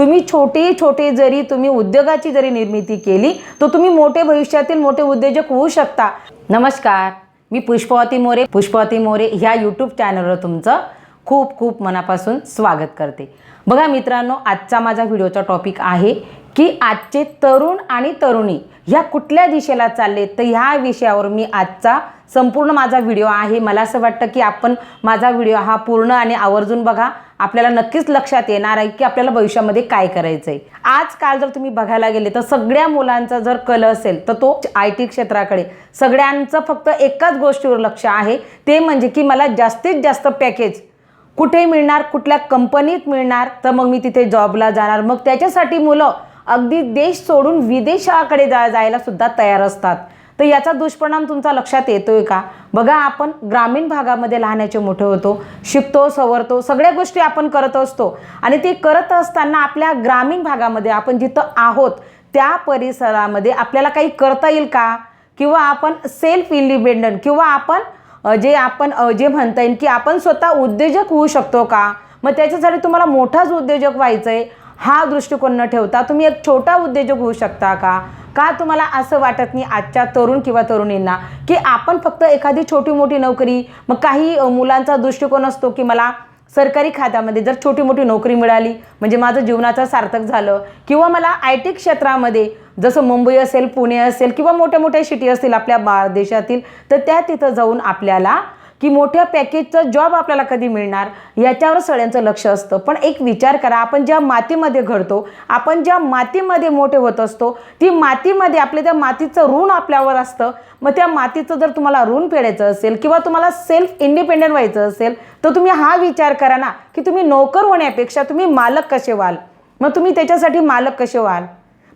तुम्ही छोटे छोटे जरी तुम्ही उद्योगाची जरी निर्मिती केली तर तुम्ही मोठे भविष्यातील मोठे उद्योजक होऊ शकता. नमस्कार मी पुष्पवती मोरे. पुष्पवती मोरे ह्या यूट्यूब चॅनलवर तुमचं खूप खूप मनापासून स्वागत करते. बघा मित्रांनो आजचा माझा व्हिडिओचा टॉपिक आहे की आजचे तरुण आणि तरुणी ह्या कुठल्या दिशेला चालले? तर ह्या विषयावर मी आजचा संपूर्ण माझा व्हिडिओ आहे. मला असं वाटतं की आपण माझा व्हिडिओ हा पूर्ण आणि आवर्जून बघा. आपल्याला नक्कीच लक्षात येणार आहे की आपल्याला भविष्यामध्ये काय करायचं आहे आजकाल जर तुम्ही बघायला गेले तर सगळ्या मुलांचा जर कल असेल तर तो आय टी क्षेत्राकडे. सगळ्यांचं फक्त एकाच गोष्टीवर लक्ष आहे. ते म्हणजे की मला जास्तीत जास्त पॅकेज कुठे मिळणार कुठल्या कंपनीत मिळणार तर मग मी तिथे जॉबला जाणार. मग त्याच्यासाठी मुलं अगदी देश सोडून विदेशाकडे जा जायला सुद्धा तयार असतात. तर याचा दुष्परिणाम तुमचा लक्षात येतोय का? बघा आपण ग्रामीण भागामध्ये लहानाचे मोठे होतो शिकतो सवरतो सगळ्या गोष्टी आपण करत असतो. आणि ते करत असताना आपल्या ग्रामीण भागामध्ये आपण जिथं आहोत त्या परिसरामध्ये आपल्याला काही करता येईल का? किंवा आपण सेल्फ इंडिपेंडंट किंवा आपण जे आपण जे म्हणता येईल की आपण स्वतः उद्योजक होऊ शकतो का? मग त्याच्यासाठी तुम्हाला मोठाच उद्योजक व्हायचं आहे हा दृष्टिकोन न ठेवता तुम्ही एक छोटा उद्योजक होऊ शकता का? का तुम्हाला असं वाटत नाही आजच्या तरुण किंवा तरुणींना की आपण फक्त एखादी छोटी मोठी नोकरी मग काही मुलांचा दृष्टिकोन असतो की मला सरकारी खात्यामध्ये जर छोटी मोठी नोकरी मिळाली म्हणजे माझं जीवनाचं सार्थक झालं किंवा मला आय टी क्षेत्रामध्ये जसं मुंबई असेल पुणे असेल किंवा मोठ्या मोठ्या सिटी असतील आपल्या बा देशातील तर त्या तिथं जाऊन आपल्याला की मोठ्या पॅकेजचं जॉब आपल्याला कधी मिळणार? याच्यावर सगळ्यांचं लक्ष असतं. पण एक विचार करा आपण ज्या मातीमध्ये घडतो आपण ज्या मातीमध्ये मोठे होत असतो ती मातीमध्ये आपल्या त्या मातीचं ऋण आपल्यावर असतं. मग त्या मातीचं जर तुम्हाला ऋण फेडायचं असेल किंवा तुम्हाला सेल्फ इंडिपेंडंट व्हायचं असेल तर तुम्ही हा विचार करा ना की तुम्ही नोकर होण्यापेक्षा तुम्ही मालक कसे व्हाल? मग तुम्ही त्याच्यासाठी मालक कसे व्हाल?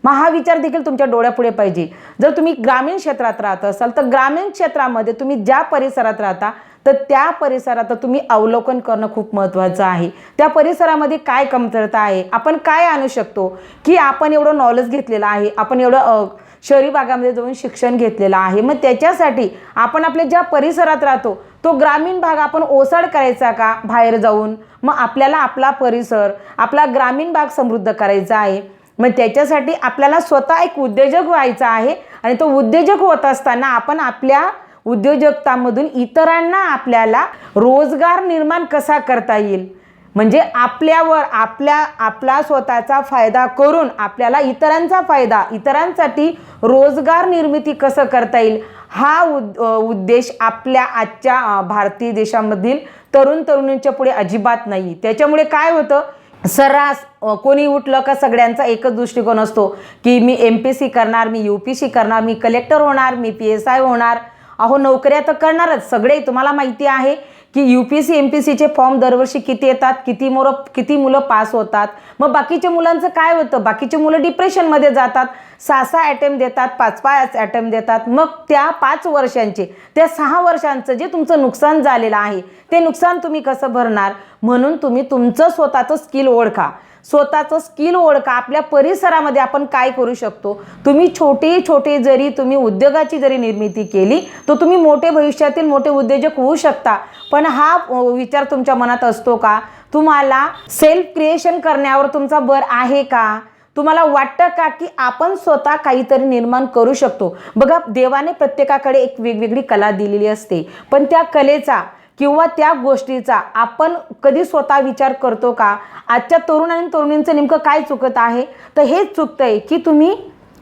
मग हा विचार देखील तुमच्या डोळ्यापुढे पाहिजे. जर तुम्ही ग्रामीण क्षेत्रात राहत असाल तर ग्रामीण क्षेत्रामध्ये तुम्ही ज्या परिसरात राहता तर त्या परिसरात तुम्ही अवलोकन करणं खूप महत्त्वाचं आहे. त्या परिसरामध्ये काय कमतरता आहे? आपण काय आणू शकतो? की आपण एवढं नॉलेज घेतलेलं आहे आपण एवढं शहरी भागामध्ये जाऊन शिक्षण घेतलेलं आहे. मग त्याच्यासाठी आपण आपल्या ज्या परिसरात राहतो तो ग्रामीण भाग आपण ओसाड करायचा का बाहेर जाऊन? मग आपल्याला आपला परिसर आपला ग्रामीण भाग समृद्ध करायचा आहे. मग त्याच्यासाठी आपल्याला स्वतः एक उद्योजक व्हायचा आहे आणि तो उद्योजक होत असताना आपण आपल्या उद्योजकतामधून इतरांना आपल्याला रोजगार निर्माण कसा करता येईल? म्हणजे आपल्यावर आपल्या आपला स्वतःचा फायदा करून आपल्याला इतरांचा फायदा इतरांसाठी रोजगार निर्मिती कसं करता येईल? हा उद उद्देश आपल्या आजच्या भारतीय देशामधील तरुण तरुणींच्या पुढे अजिबात नाही. त्याच्यामुळे काय होतं? सर्रास कोणी उठलं का सगळ्यांचा एकच दृष्टिकोन असतो की मी एम पी सी करणार मी यू पी सी करणार मी कलेक्टर होणार मी पी एस आय होणार. अहो नोकऱ्या तर करणारच. सगळे तुम्हाला माहिती आहे की U P C M P सीचे फॉर्म दरवर्षी किती येतात किती मुलं किती मुलं पास होतात. मग बाकीच्या मुलांचं काय होतं? बाकीचे मुलं डिप्रेशनमध्ये जातात. सहा सहा अटेम्प्ट देतात पाच पाच अटेम्प्ट देतात. मग त्या पाच वर्षांचे त्या सहा वर्षांचं जे तुमचं नुकसान झालेलं आहे ते नुकसान तुम्ही कसं भरणार? म्हणून तुम्ही तुमचं स्वतःचं स्किल ओळखा. स्वतःचं स्किल ओळखा. आपल्या परिसरामध्ये आपण काय करू शकतो? तुम्ही छोटे छोटे जरी तुम्ही उद्योगाची जरी निर्मिती केली तर तुम्ही मोठे भविष्यातील मोठे उद्योजक होऊ शकता. पण हा विचार तुमच्या मनात असतो का? तुम्हाला सेल्फ क्रिएशन करण्यावर तुमचा भर आहे का? तुम्हाला वाटतं का की आपण स्वतः काहीतरी निर्माण करू शकतो? बघा देवाने प्रत्येकाकडे एक वेगवेगळी कला दिलेली असते. पण त्या कलेचा किंवा त्या गोष्टीचा आपण कधी स्वतः विचार करतो का? आजच्या तरुण आणि तरुणींचं नेमकं काय चुकत आहे? तर हेच चुकतं आहे की तुम्ही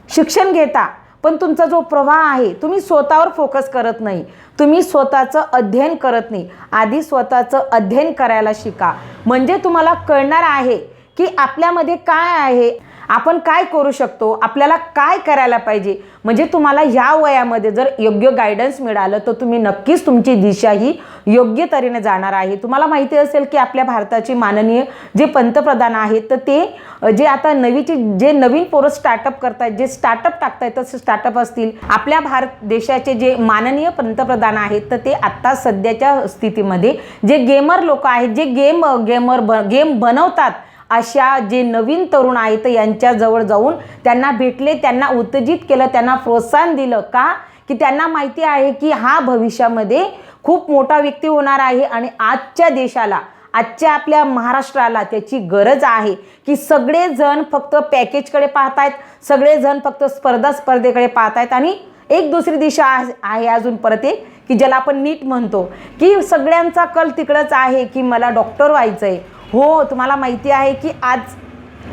शिक्षण घेता पण तुमचा जो प्रवाह आहे तुम्ही स्वतःवर फोकस करत नाही. तुम्ही स्वतःचं अध्ययन करत नाही. आधी स्वतःचं अध्ययन करायला शिका. म्हणजे तुम्हाला कळणार आहे की आपल्यामध्ये काय आहे? आपण काय करू शकतो? आपल्याला काय करायला पाहिजे? म्हणजे तुम्हाला ह्या वयामध्ये जर योग्य गायडन्स मिळालं तर तुम्ही नक्कीच तुमची दिशा ही योग्य तऱ्हेने जाणार आहे. तुम्हाला माहिती असेल की आपल्या भारताचे माननीय जे पंतप्रधान आहेत तर ते जे आता नवीचे जे नवीन पोरं स्टार्टअप करतायत जे स्टार्टअप टाकतायत तसे स्टार्टअप असतील. आपल्या भारत देशाचे जे माननीय पंतप्रधान आहेत तर ते आत्ता सध्याच्या स्थितीमध्ये जे गेमर लोक आहेत जे गेम गेमर ब गेम बनवतात अशा जे नवीन तरुण आहेत तर यांच्याजवळ जाऊन त्यांना भेटले त्यांना उत्तेजित केलं त्यांना प्रोत्साहन दिलं. का? की त्यांना माहिती आहे की हा भविष्यामध्ये खूप मोठा व्यक्ती होणार आहे आणि आजच्या देशाला आजच्या आपल्या महाराष्ट्राला त्याची गरज आहे की सगळेजण फक्त पॅकेजकडे पाहतायत सगळेजण फक्त स्पर्धा स्पर्धेकडे पाहतायत आणि एक दुसरी दिशा आहे आहे अजून परत एक की ज्याला आपण नीट म्हणतो की सगळ्यांचा कल तिकडंच आहे की मला डॉक्टर व्हायचं आहे हो तुम्हाला माहिती आहे की आज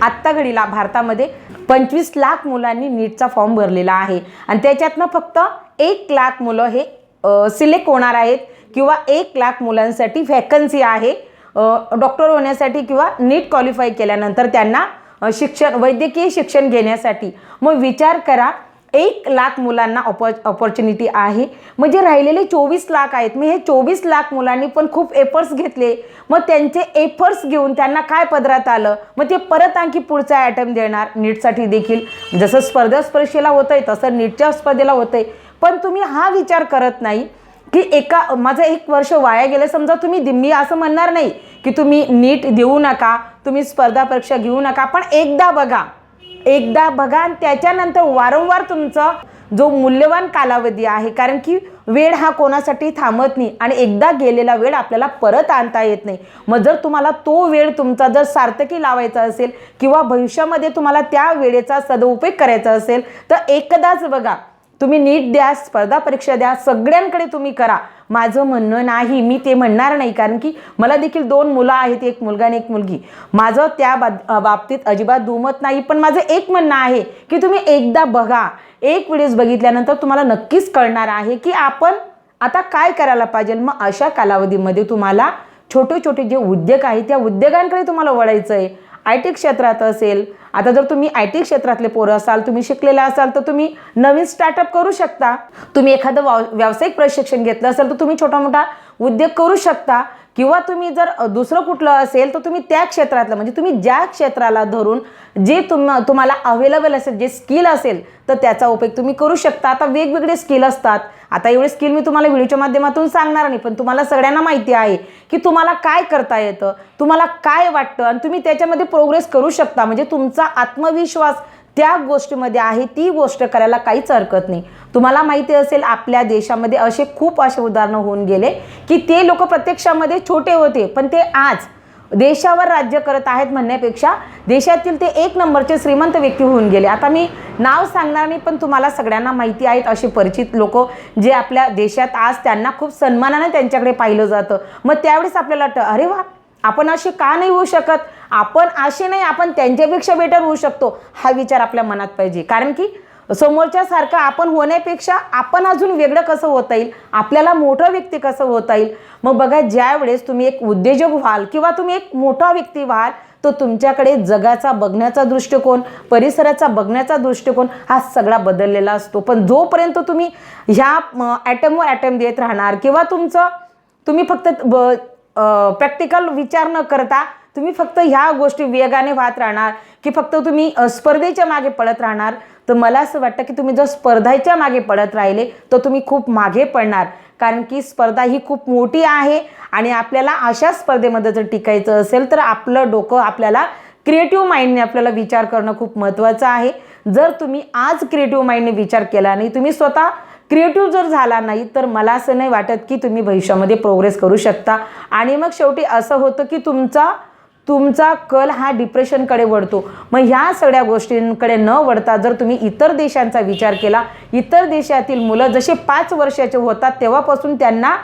आत्ता घडीला भारतामध्ये पंचवीस लाख मुलांनी नीटचा फॉर्म भरलेला आहे. आणि त्याच्यातनं फक्त एक लाख मुलं हे सिलेक्ट होणार आहेत किंवा एक लाख मुलांसाठी व्हॅकन्सी आहे. डॉक्टर होण्यासाठी किंवा नीट क्वालिफाय केल्यानंतर त्यांना शिक्षण वैद्यकीय शिक्षण घेण्यासाठी. मग विचार करा एक लाख मुलांना ऑपॉ ऑपॉर्च्युनिटी आहे. म्हणजे राहिलेले चोवीस लाख आहेत. मी हे चोवीस लाख मुलांनी पण खूप एफर्ट्स घेतले. मग त्यांचे एफर्ट्स घेऊन त्यांना काय पदरात आलं? मग ते परत आणखी पुढचा अटेम्प्ट देणार. नीटसाठी देखील. जसं स्पर्धा परीक्षेला होतं आहे तसं नीटच्या स्पर्धेला होतं आहे पण तुम्ही हा विचार करत नाही की एका माझं एक वर्ष वाया गेलं. समजा तुम्ही दि- मी असं म्हणणार नाही की तुम्ही नीट देऊ नका तुम्ही स्पर्धा परीक्षा घेऊ नका. पण एकदा बघा एकदा बघा आणि त्याच्यानंतर वारंवार तुमचा जो मूल्यवान कालावधी आहे कारण की वेळ हा कोणासाठी थांबत नाही आणि एकदा गेलेला वेळ आपल्याला परत आणता येत नाही. मग जर तुम्हाला तो वेळ तुमचा जर सार्थकी लावायचा असेल किंवा भविष्यामध्ये तुम्हाला त्या वेळेचा सदुपयोग करायचा असेल तर एकदाच बघा तुम्ही नीट द्या स्पर्धा परीक्षा द्या सगळ्यांकडे तुम्ही करा. माझं म्हणणं नाही मी ते म्हणणार नाही कारण की मला देखील दोन मुलं आहेत एक मुलगा आणि एक मुलगी. माझं त्या बाबतीत अजिबात दुमत नाही पण माझं एक म्हणणं आहे की तुम्ही एकदा बघा. एक व्हिडिओज बघितल्यानंतर तुम्हाला नक्कीच कळणार आहे की आपण आता काय करायला पाहिजे. मग अशा कालावधीमध्ये तुम्हाला छोटे छोटे जे उद्योग आहेत त्या उद्योगांकडे तुम्हाला वळायचं आहे आय टी क्षेत्रात असेल आता जर तुम्ही आय टी क्षेत्रातले पोरं असाल तुम्ही शिकलेला असाल तर तुम्ही नवीन स्टार्टअप करू शकता. तुम्ही एखादं वाव व्यावसायिक प्रशिक्षण घेतलं असेल तर तुम्ही छोटा मोठा उद्योग करू शकता. किंवा तुम्ही जर दुसरं कुठलं असेल तर तुम्ही त्या क्षेत्रातलं म्हणजे तुम्ही ज्या क्षेत्राला धरून जे तुम तुम्हाला अवेलेबल असेल जे स्किल असेल तर त्याचा उपयोग तुम्ही करू शकता. आता वेगवेगळे स्किल असतात. आता एवढे स्किल मी तुम्हाला व्हिडिओच्या माध्यमातून सांगणार नाही पण तुम्हाला सगळ्यांना माहिती आहे की तुम्हाला काय करता येतं तुम्हाला काय वाटतं आणि तुम्ही त्याच्यामध्ये प्रोग्रेस करू शकता. म्हणजे तुमचा आत्मविश्वास त्या गोष्टीमध्ये आहे ती गोष्ट करायला काहीच हरकत नाही. तुम्हाला माहिती असेल आपल्या देशामध्ये असे खूप असे उदाहरणं होऊन गेले की ते लोक प्रत्यक्षामध्ये छोटे होते पण ते आज देशावर राज्य करत आहेत म्हणण्यापेक्षा देशातील ते एक नंबरचे श्रीमंत व्यक्ती होऊन गेले. आता मी नाव सांगणार नाही पण तुम्हाला सगळ्यांना माहिती आहेत असे परिचित लोक जे आपल्या देशात आज त्यांना खूप सन्मानाने त्यांच्याकडे पाहिलं जातं. मग त्यावेळेस आपल्याला वाटतं अरे वा आपण असे का नाही होऊ शकत? आपण असे नाही आपण त्यांच्यापेक्षा बेटर होऊ शकतो. हा विचार आपल्या मनात पाहिजे. कारण की समोरच्या सारखं आपण होण्यापेक्षा आपण अजून वेगळं कसं होता येईल? आपल्याला मोठं व्यक्ती कसं होता येईल? मग बघा ज्या वेळेस तुम्ही एक उद्योजक व्हाल किंवा तुम्ही एक मोठा व्यक्ती व्हाल तो तुमच्याकडे जगाचा बघण्याचा दृष्टिकोन परिसराचा बघण्याचा दृष्टिकोन हा सगळा बदललेला असतो. पण जोपर्यंत तुम्ही ह्या ॲटमवर ॲटम देत राहणार किंवा तुमचं तुम्ही फक्त ब प्रॅक्टिकल विचार न करता तुम्ही फक्त ह्या गोष्टी वेगाने वाहत राहणार की फक्त तुम्ही स्पर्धेच्या मागे पडत राहणार तर मला असं वाटतं की तुम्ही जर स्पर्धेच्या मागे पडत राहिले तर तुम्ही खूप मागे पडणार. कारण की स्पर्धा ही खूप मोठी आहे आणि आपल्याला अशा स्पर्धेमध्ये जर टिकायचं असेल तर आपलं डोकं आपल्याला क्रिएटिव्ह माइंडने आपल्याला विचार करणं खूप महत्त्वाचं आहे. जर तुम्ही आज क्रिएटिव्ह माइंडने विचार केला नाही तुम्ही स्वतः क्रिएटिव्ह जर झाला नाही तर मला असं नाही वाटत की तुम्ही भविष्यामध्ये प्रोग्रेस करू शकता. आणि मग शेवटी असं होतं की तुमचा तुमचा कल हा डिप्रेशनकडे वळतो. मग ह्या सगळ्या गोष्टींकडे न वळता जर तुम्ही इतर देशांचा विचार केला इतर देशातील मुलं जसे पाच वर्षाचे होतात तेव्हापासून त्यांना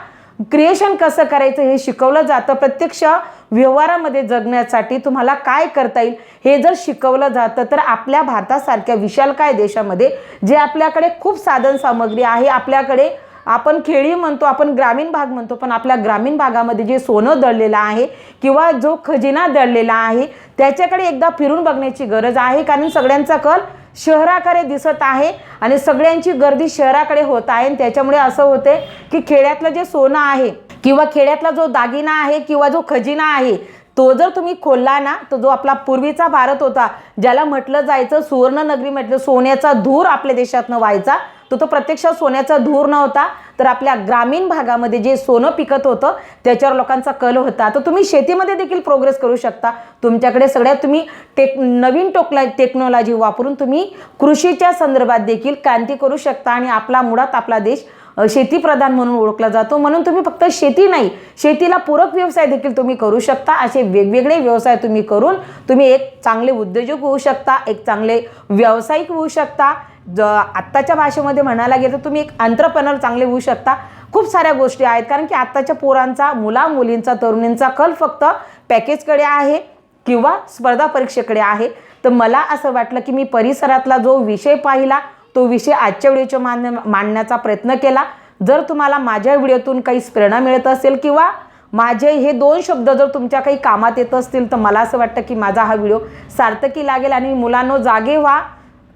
क्रिएशन कसं करायचं हे शिकवलं जातं. प्रत्यक्ष व्यवहारामध्ये जगण्यासाठी तुम्हाला काय करता येईल हे जर शिकवलं जातं तर आपल्या भारतासारख्या विशालकाय देशामध्ये जे आपल्याकडे खूप साधन सामग्री आहे आपल्याकडे आपण खेडी म्हणतो आपण ग्रामीण भाग म्हणतो पण आपल्या ग्रामीण भागामध्ये जे सोनं दळलेलं आहे किंवा जो खजिना दळलेला आहे त्याच्याकडे एकदा फिरून बघण्याची गरज आहे कारण सगळ्यांचा कल शहराकडे दिसत आहे आणि सगळ्यांची गर्दी शहराकडे होत आहे. आणि त्याच्यामुळे असं होते की खेड्यातलं जे सोनं आहे किंवा खेड्यातला जो दागिना आहे किंवा जो खजिना आहे तो जर तुम्ही खोलला ना तर जो आपला पूर्वीचा भारत होता ज्याला म्हटलं जायचं सुवर्णनगरी म्हटलं सोन्याचा धूर आपल्या देशातनं व्हायचा तो तो प्रत्यक्षात सोन्याचा धूर नव्हता तर आपल्या ग्रामीण भागामध्ये जे सोनं पिकत होतं त्याच्यावर लोकांचा कल होता. तर तुम्ही शेतीमध्ये देखील प्रोग्रेस करू शकता. तुमच्याकडे सगळ्यात तुम्ही टेक नवीन टोकला टेक्नॉलॉजी वापरून तुम्ही कृषीच्या संदर्भात देखील क्रांती करू शकता आणि आपला मुळात आपला देश शेतीप्रधान म्हणून ओळखला जातो. म्हणून तुम्ही फक्त शेती नाही शेतीला पूरक व्यवसाय देखील तुम्ही करू शकता. असे वेगवेगळे व्यवसाय तुम्ही करून तुम्ही एक चांगले उद्योजक होऊ शकता एक चांगले व्यावसायिक होऊ शकता. ज आत्ताच्या भाषेमध्ये म्हणायला गेलं तर तुम्ही एक अंत्रप्रनर चांगले होऊ शकता. खूप साऱ्या गोष्टी आहेत. कारण की आत्ताच्या पोरांचा मुला मुलींचा तरुणींचा कल फक्त पॅकेजकडे आहे किंवा स्पर्धा परीक्षेकडे आहे. तर मला असं वाटलं की मी परिसरातला जो विषय पाहिला तो विषय आजच्या व्हिडिओच्या मान्य मांडण्याचा प्रयत्न केला. जर तुम्हाला माझ्या व्हिडिओतून काही प्रेरणा मिळत असेल किंवा माझे हे दोन शब्द जर तुमच्या काही कामात येत असतील तर मला असं वाटतं की माझा हा व्हिडिओ सार्थकी लागेल आणि मुलांनो जागे व्हा.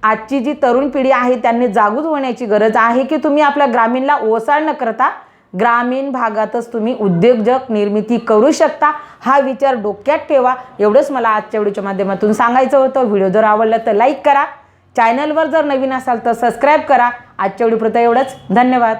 आजची जी तरुण पिढी आहे त्यांनी जागृत होण्याची गरज आहे की तुम्ही आपल्या ग्रामीणला ओसाळ न करता ग्रामीण भागातच तुम्ही उद्योजक निर्मिती करू शकता. हा विचार डोक्यात ठेवा. एवढंच मला आजच्या व्हिडिओच्या माध्यमातून सांगायचं होतं. व्हिडिओ जर आवडला तर लाईक करा. चॅनलवर जर नवीन असाल तर सबस्क्राईब करा. आजच्या व्हिडिओपुरतं एवढंच. धन्यवाद.